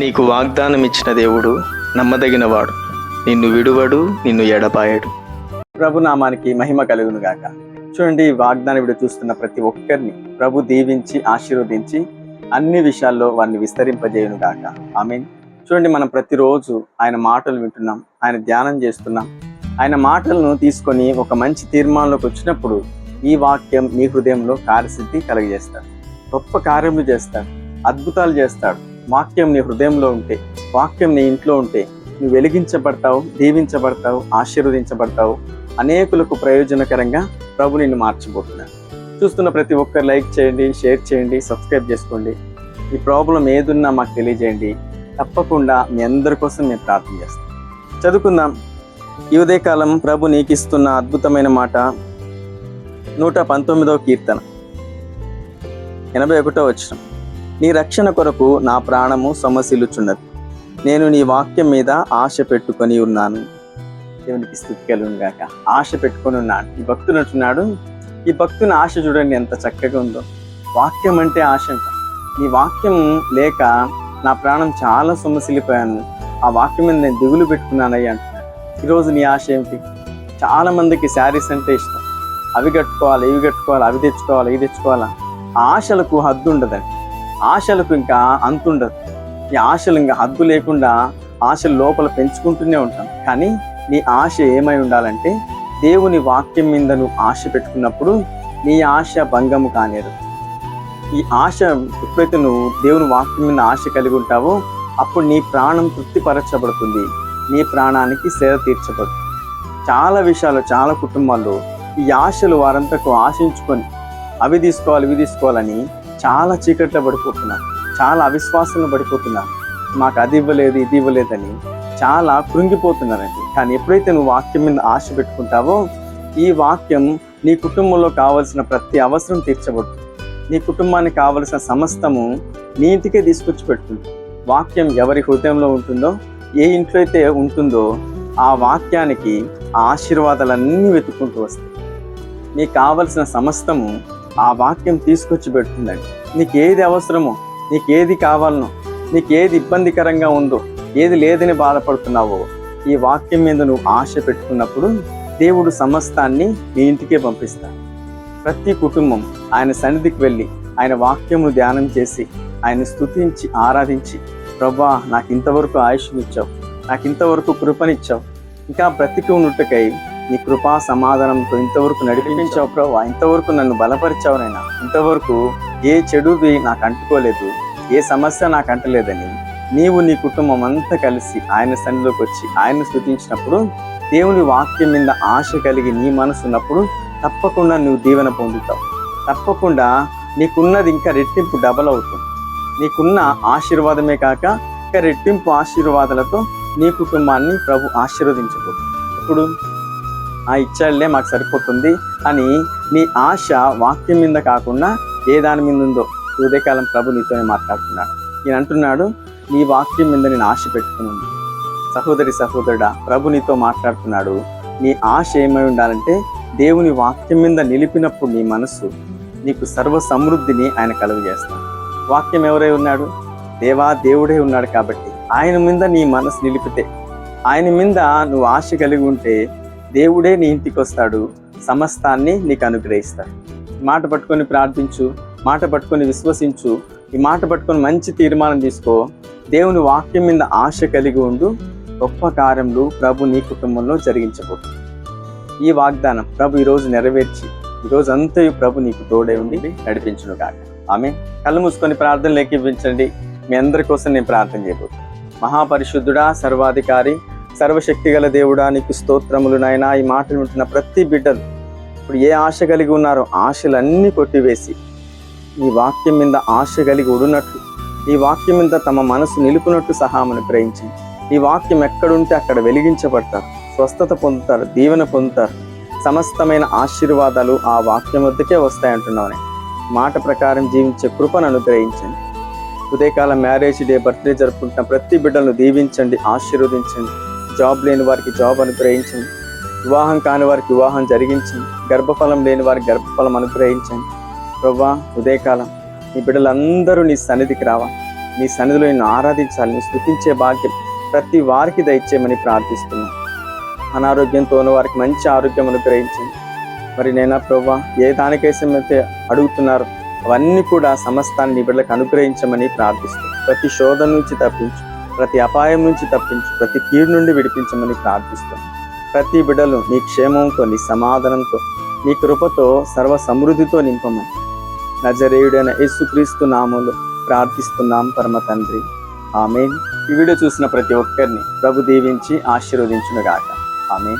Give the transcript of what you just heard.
నీకు వాగ్దానం ఇచ్చిన దేవుడు నమ్మదగినవాడు. నిన్ను విడువడు నిన్ను ఎడపాయడు ప్రభు నామానికి మహిమ కలుగును గాక. చూడండి ఈ వాగ్దానం ఇప్పుడు చూస్తున్న ప్రతి ఒక్కరిని ప్రభు దీవించి ఆశీర్వదించి అన్ని విషయాల్లో వారిని విస్తరింపజేయును గాక. ఆమె చూడండి మనం ప్రతిరోజు ఆయన మాటలు వింటున్నాం ఆయన ధ్యానం చేస్తున్నాం. ఆయన మాటలను తీసుకొని ఒక మంచి తీర్మానంలోకి వచ్చినప్పుడు ఈ వాక్యం మీ హృదయంలో కార్యసిద్ధి కలుగజేస్తాడు. గొప్ప కార్యములు చేస్తాడు అద్భుతాలు చేస్తాడు. వాక్యం నీ హృదయంలో ఉంటే వాక్యం నీ ఇంట్లో ఉంటే నువ్వు వెలిగించబడతావు దీవించబడతావు ఆశీర్వదించబడతావు. అనేకులకు ప్రయోజనకరంగా ప్రభు నిన్ను మార్చబోతున్నాడు. చూస్తున్న ప్రతి ఒక్కరు లైక్ చేయండి షేర్ చేయండి సబ్స్క్రైబ్ చేసుకోండి. ఈ ప్రాబ్లం ఏదున్నా మాకు తెలియజేయండి. తప్పకుండా మీ అందరి కోసం మేము ప్రార్థన చేస్తాం. చదువుకుందాం. ఈ ఉదయకాలం ప్రభు నీకు ఇస్తున్న అద్భుతమైన మాట నూట పంతొమ్మిదవ కీర్తన ఎనభై ఒకటో వచ్చిన నీ రక్షణ కొరకు నా ప్రాణము సమస్యలుచున్నది నేను నీ వాక్యం మీద ఆశ పెట్టుకొని ఉన్నాను. దేవునికి స్థుతి కలుగుగాక ఆశ పెట్టుకొని ఉన్నాడు ఈ భక్తుడు అంటున్నాడు ఈ భక్తుని ఆశ చూడండి ఎంత చక్కగా ఉందో. వాక్యం అంటే ఆశ అంట. ఈ వాక్యం లేక నా ప్రాణం చాలా సొమ్మసిల్లిపోయాను ఆ వాక్యం మీద నేను దిగులు పెట్టుకున్నానయ్యా ఈరోజు నీ ఆశ ఏమిటి? చాలా మందికి శారీస్ అంటే ఇష్టం. అవి కట్టుకోవాలి ఇవి కట్టుకోవాలి అవి తెచ్చుకోవాలి ఇవి తెచ్చుకోవాలా? ఆశలకు హద్దు ఉండదండి. ఆశలకు ఇంకా అంతుండదు. ఈ ఆశలు ఇంకా హద్దు లేకుండా ఆశలు లోపల పెంచుకుంటూనే ఉంటాం. కానీ నీ ఆశ ఏమై ఉండాలంటే దేవుని వాక్యం మీద నువ్వు ఆశ పెట్టుకున్నప్పుడు నీ ఆశ భంగము కానేరు. ఈ ఆశ ఎప్పుడైతే నువ్వు దేవుని వాక్యం మీద ఆశ కలిగి ఉంటావో అప్పుడు నీ ప్రాణం తృప్తిపరచబడుతుంది. నీ ప్రాణానికి సేద తీర్చబడుతుంది చాలా విషయాలు చాలా కుటుంబాల్లో ఈ ఆశలు వారంతకు ఆశించుకొని అవి తీసుకోవాలి ఇవి తీసుకోవాలని చాలా చీకట్లో పడిపోతున్నారు చాలా అవిశ్వాసంలో పడిపోతున్నారు మాకు అది ఇవ్వలేదు ఇది ఇవ్వలేదని చాలా కృంగిపోతున్నారండి కానీ ఎప్పుడైతే నువ్వు వాక్యం మీద ఆశ పెట్టుకుంటావో ఈ వాక్యం నీ కుటుంబంలో కావలసిన ప్రతి అవసరం తీర్చబడుతుంది. నీ కుటుంబానికి కావలసిన సమస్తము నీ ఇంటికే తీసుకొచ్చి పెడుతుంది. వాక్యం ఎవరి హృదయంలో ఉంటుందో ఏ ఇంట్లో అయితే ఉంటుందో ఆ వాక్యానికి ఆ ఆశీర్వాదాలన్నీ వెతుక్కుంటూ వస్తాయి. నీకు కావలసిన సమస్తము ఆ వాక్యం తీసుకొచ్చి పెడుతుందండి. నీకు ఏది అవసరమో నీకు ఏది కావాలనో నీకు ఏది ఇబ్బందికరంగా ఉందో ఏది లేదని బాధపడుతున్నావో ఈ వాక్యం మీద నువ్వు ఆశ పెట్టుకున్నప్పుడు దేవుడు సమస్తాన్ని నీ ఇంటికే పంపిస్తాడు. ప్రతి కుటుంబం ఆయన సన్నిధికి వెళ్ళి ఆయన వాక్యమును ధ్యానం చేసి ఆయన స్తుతించి ఆరాధించి ప్రభా నాకు ఇంతవరకు ఆయుష్నిచ్చావు నాకు ఇంతవరకు కృపనిచ్చావు ఇంకా బ్రతికి ఉన్నట్టుకై నీ కృపా సమాధానంతో ఇంతవరకు నడిపించావు ప్రభా. ఇంతవరకు నన్ను బలపరిచావు నైనా ఇంతవరకు ఏ చెడుది నాకు అంటుకోలేదు ఏ సమస్య నాకు అంటలేదని నీవు నీ కుటుంబం అంతా కలిసి ఆయన సన్నిధిలోకి వచ్చి ఆయన్ని స్తుతించినప్పుడు దేవుని వాక్యం మీద ఆశ కలిగి నీ మనసు ఉన్నప్పుడు తప్పకుండా నువ్వు దీవెన పొందుతావు. తప్పకుండా నీకున్నది ఇంకా రెట్టింపు డబల్ అవుతుంది. నీకున్న ఆశీర్వాదమే కాక ఇంకా రెట్టింపు ఆశీర్వాదాలతో నీ కుటుంబాన్ని ప్రభు ఆశీర్వదించబోతుంది ఇప్పుడు ఆ ఇచ్చాడులే మాకు సరిపోతుంది అని నీ ఆశ వాక్యం మీద కాకుండా ఏ దాని మీద ఉందో ఉదయకాలం ప్రభు నీతోనే మాట్లాడుతున్నాడు. ఈయన అంటున్నాడు నీ వాక్యం మీద నేను ఆశ పెట్టుకుని ఉంది సహోదరి సహోదరుడా ప్రభు నీతో మాట్లాడుతున్నాడు నీ ఆశ ఏమై ఉండాలంటే దేవుని వాక్యం మీద నిలిపినప్పుడు నీ మనస్సు నీకు సర్వ సమృద్ధిని ఆయన కలుగజేస్తాడు. వాక్యం ఎవరై ఉన్నాడు? దేవా దేవుడే ఉన్నాడు కాబట్టి ఆయన మీద నీ మనసు నిలిపితే ఆయన మీద నువ్వు ఆశ కలిగి ఉంటే దేవుడే నీ ఇంటికి వస్తాడు సమస్తాన్ని నీకు అనుగ్రహిస్తాడు. మాట పట్టుకొని ప్రార్థించు మాట పట్టుకొని విశ్వసించు ఈ మాట పట్టుకొని మంచి తీర్మానం తీసుకో. దేవుని వాక్యం మీద ఆశ కలిగి ఉండు గొప్ప కార్యములు ప్రభు నీ కుటుంబంలో జరిగించబోతుంది. ఈ వాగ్దానం ప్రభు ఈరోజు నెరవేర్చి ఈరోజు అంతయు ప్రభు నీకు తోడై ఉండి నడిపించును కాక ఆమె కళ్ళు మూసుకొని ప్రార్థన లేఖించండి మీ అందరి కోసం నేను ప్రార్థన చేయబోతున్నాను. మహాపరిశుద్ధుడా సర్వాధికారి సర్వశక్తి గల దేవుడా నీకు స్తోత్రములు నాయనా. ఈ మాటలు వింటున్న ప్రతి బిడ్డలు ఇప్పుడు ఏ ఆశ కలిగి ఉన్నారో ఆశలన్నీ కొట్టివేసి ఈ వాక్యం మీద ఆశ కలిగి ఉడునట్లు ఈ వాక్యం మీద తమ మనసు నిలుపునట్టు సహామను గ్రహించింది ఈ వాక్యం ఎక్కడుంటే అక్కడ వెలిగించబడతారు స్వస్థత పొందుతారు దీవెన పొందుతారు. సమస్తమైన ఆశీర్వాదాలు ఆ వాక్యం వద్దకే వస్తాయంటున్నామని మాట ప్రకారం జీవించే కృపను అనుగ్రహించండి. ఉదయకాల మ్యారేజ్ డే బర్త్డే జరుపుకుంటున్న ప్రతి బిడ్డలను దీవించండి ఆశీర్వదించండి. జాబ్ లేని వారికి జాబ్ అనుగ్రహించండి. వివాహం కాని వారికి వివాహం జరిగించండి. గర్భఫలం లేని వారికి గర్భఫలం అనుగ్రహించండి. ప్రభా ఉదయకాలం నీ బిడ్డలందరూ నీ సన్నిధికి రావా. నీ సన్నిధిలో నిన్ను ఆరాధించాలని స్థుతించే భాగ్యం ప్రతి వారికి దయచేయమని ప్రార్థిస్తున్నాం. అనారోగ్యంతో ఉన్న వారికి మంచి ఆరోగ్యం అనుగ్రహించింది మరి నేనా ప్రభా ఏ దానికైతే అడుగుతున్నారో అవన్నీ కూడా సమస్తాన్ని నీ బిడ్డలకు అనుగ్రహించమని ప్రార్థిస్తున్నాను ప్రతి శోధన నుంచి తప్పించు. ప్రతి అపాయం నుంచి తప్పించు ప్రతి కీడు నుండి విడిపించమని ప్రార్థిస్తాం. ప్రతి బిడ్డలు నీ క్షేమంతో నీ సమాధానంతో నీ కృపతో సర్వ సమృద్ధితో నింపమని. నజరేయుడైన యేసుక్రీస్తు నామంలో ప్రార్థిస్తున్నాం పరమ తండ్రి. ఆమె ఈ వీడియో చూసిన ప్రతి ఒక్కరిని ప్రభు దీవించి ఆశీర్వదించునుగాక. ఆమె